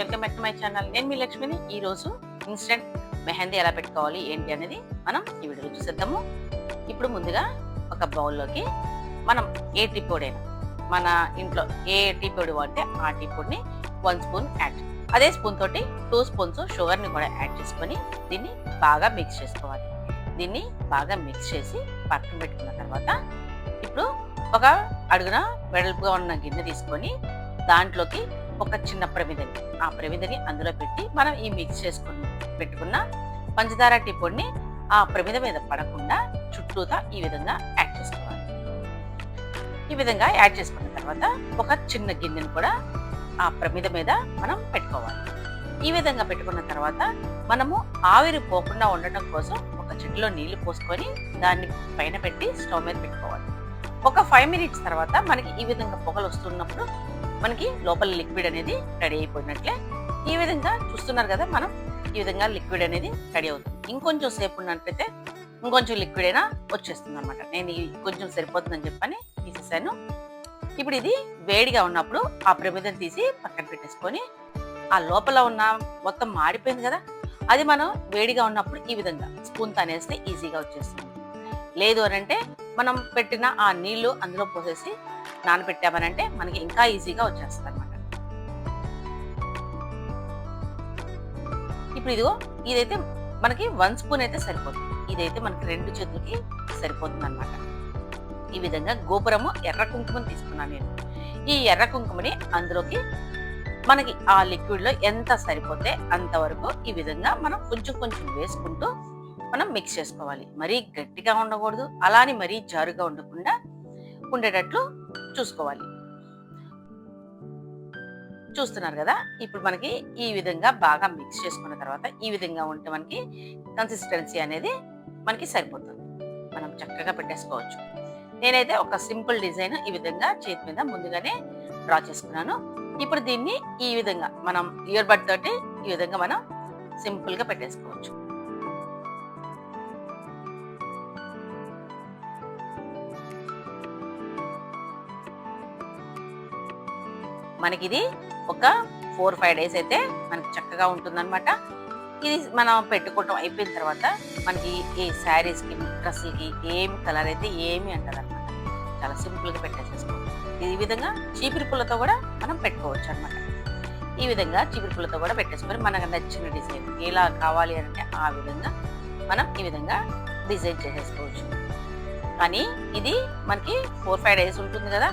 My channel. నేను మీ లక్ష్మిని. ఈరోజు ఇన్స్టెంట్ మెహందీ ఎలా పెట్టుకోవాలి ఏంటి అనేది మనం ఈ వీడియోలో చూసేద్దాము. ఇప్పుడు ముందుగా ఒక బౌల్లోకి మనం ఏ టీ పొడైనా మన ఇంట్లో ఏ టీ పొడి వాడితే ఆ టీ పొడిని వన్ స్పూన్ యాడ్ అదే స్పూన్ తోటి టూ స్పూన్స్ షుగర్ని కూడా యాడ్ చేసుకొని దీన్ని బాగా మిక్స్ చేసుకోవాలి. దీన్ని బాగా మిక్స్ చేసి పక్కన పెట్టుకున్న తర్వాత ఇప్పుడు ఒక అడుగున వెడల్పుగా ఉన్న గిన్నె తీసుకొని దాంట్లోకి ఒక చిన్న ప్రమిదని ఆ ప్రమిదని అందులో పెట్టి మనం ఈ మిక్స్ చేసుకుని పెట్టుకున్న పంచదార టీ పొడిని ఆ ప్రమిద మీద పడకుండా చుట్టూతా ఈ విధంగా యాడ్ చేసుకోవాలి. ఈ విధంగా యాడ్ చేసుకున్న తర్వాత ఒక చిన్న గిన్నెను కూడా ఆ ప్రమిద మీద మనం పెట్టుకోవాలి. ఈ విధంగా పెట్టుకున్న తర్వాత మనము ఆవిరి పోకుండా ఉండటం కోసం ఒక చెట్టులో నీళ్ళు పోసుకొని దాన్ని పైన పెట్టి స్టవ్ మీద పెట్టుకోవాలి. ఒక ఫైవ్ మినిట్స్ తర్వాత మనకి ఈ విధంగా పొగలు వస్తున్నప్పుడు మనకి లోపల లిక్విడ్ అనేది రెడీ అయిపోయినట్లే. ఈ విధంగా చూస్తున్నారు కదా మనం ఈ విధంగా లిక్విడ్ అనేది రెడీ అవుతుంది. ఇంకొంచెం సేపు ఉన్నట్లయితే ఇంకొంచెం లిక్విడ్ అయినా వచ్చేస్తుంది అనమాట నేను కొంచెం సరిపోతుందని చెప్పని తీసేసాను. ఇప్పుడు ఇది వేడిగా ఉన్నప్పుడు ఆ ప్రమిదం తీసి పక్కన పెట్టేసుకొని ఆ లోపల ఉన్న మొత్తం మాడిపోయింది కదా అది మనం వేడిగా ఉన్నప్పుడు ఈ విధంగా స్పూన్ తనేస్తే ఈజీగా వచ్చేస్తుంది. లేదు అని అంటే మనం పెట్టిన ఆ నీళ్ళు అందులో పోసేసి నానబెట్టామనంటే మనకి ఇంకా ఈజీగా వచ్చేస్తుంది అనమాట ఇప్పుడు ఇదిగో ఇదైతే మనకి వన్ స్పూన్ అయితే సరిపోతుంది. ఇదైతే మనకి రెండు చేతులకి సరిపోతుంది అనమాట ఈ విధంగా గోపురము ఎర్ర కుంకుమని తీసుకున్నాను నేను. ఈ ఎర్ర కుంకుమని అందులోకి మనకి ఆ లిక్విడ్లో ఎంత సరిపోతే అంతవరకు ఈ విధంగా మనం కొంచెం కొంచెం వేసుకుంటూ మనం మిక్స్ చేసుకోవాలి. మరీ గట్టిగా ఉండకూడదు అలానే మరీ జారుగా ఉండకుండా ఉండేటట్లు చూసుకోవాలి. చూస్తున్నారు కదా? ఇప్పుడు మనకి ఈ విధంగా బాగా మిక్స్ చేసుకున్న తర్వాత ఈ విధంగా ఉంటే మనకి కన్సిస్టెన్సీ అనేది మనకి సరిపోతుంది. మనం చక్కగా పెట్టేసుకోవచ్చు. నేనైతే ఒక సింపుల్ డిజైన్ ఈ విధంగా చేతి మీద ముందుగానే డ్రా చేసుకున్నాను. ఇప్పుడు దీన్ని ఈ విధంగా మనం ఇయర్ బడ్ తోటి ఈ విధంగా మనం సింపుల్గా పెట్టేసుకోవచ్చు. మనకి ఇది ఒక ఫోర్ ఫైవ్ డేస్ అయితే మనకి చక్కగా ఉంటుందన్నమాట. ఇది మనం పెట్టుకోవటం అయిపోయిన తర్వాత మనకి ఈ శారీస్కి డ్రెస్సులకి ఏమి కలర్ అయితే ఏమి అంటది అనమాట చాలా సింపుల్గా పెట్టేసేసుకోవచ్చు. ఈ విధంగా చీపిరి పుల్లతో కూడా మనం పెట్టుకోవచ్చు అనమాట ఈ విధంగా చీపిరి పుల్లతో కూడా పెట్టేసుకొని మనకు నచ్చిన డిజైన్ ఎలా కావాలి అంటే ఆ విధంగా మనం ఈ విధంగా డిజైన్ చేసేసుకోవచ్చు. కానీ ఇది మనకి ఫోర్ ఫైవ్ డేస్ ఉంటుంది కదా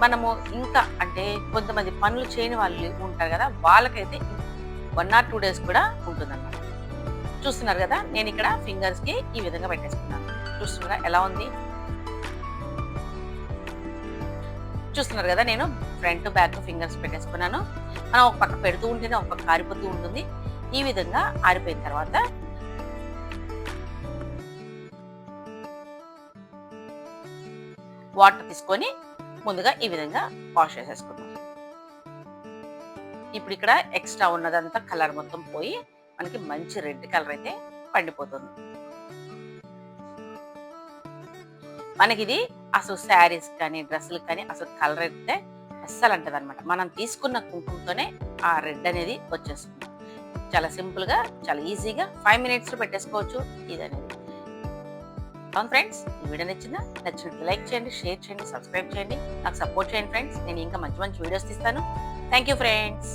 మనము ఇంకా అంటే కొంతమంది పనులు చేయని వాళ్ళు ఉంటారు కదా వాళ్ళకైతే వన్ ఆర్ టూ డేస్ కూడా ఉంటుందన్నమాట. చూస్తున్నారు కదా నేను ఇక్కడ ఫింగర్స్కి ఈ విధంగా పెట్టేసుకున్నాను. చూస్తున్నారా? ఎలా ఉంది? చూస్తున్నారు కదా నేను ఫ్రంట్ బ్యాక్ ఫింగర్స్ పెట్టేసుకున్నాను. మనం ఒక పక్క పెడుతూ ఉంటేనే ఒక పక్క ఆరిపోతూ ఉంటుంది. ఈ విధంగా ఆరిపోయిన తర్వాత వాటర్ తీసుకొని ముందుగా ఈ విధంగా వాష్ చేసేసుకుందాం. ఇప్పుడు ఇక్కడ ఎక్స్ట్రా ఉన్నదంతా కలర్ మొత్తం పోయి మనకి మంచి రెడ్ కలర్ అయితే పండిపోతుంది. మనకి ఇది అసలు శారీస్ కానీ డ్రెస్సులు కానీ అసలు కలర్ అయితే అస్సలు అంటది అనమాట మనం తీసుకున్న కుంకుమతోనే ఆ రెడ్ అనేది వచ్చేస్తుంది. చాలా సింపుల్గా చాలా ఈజీగా ఫైవ్ మినిట్స్లో పెట్టేసుకోవచ్చు. ఇది అనేది అవును ఫ్రెండ్స్ ఈ వీడియో నచ్చిందా? నచ్చినట్టు లైక్ చేయండి షేర్ చేయండి సబ్స్క్రైబ్ చేయండి. నాకు సపోర్ట్ చేయండి ఫ్రెండ్స్ నేను ఇంకా మంచి మంచి వీడియోస్ తీస్తాను. Thank you friends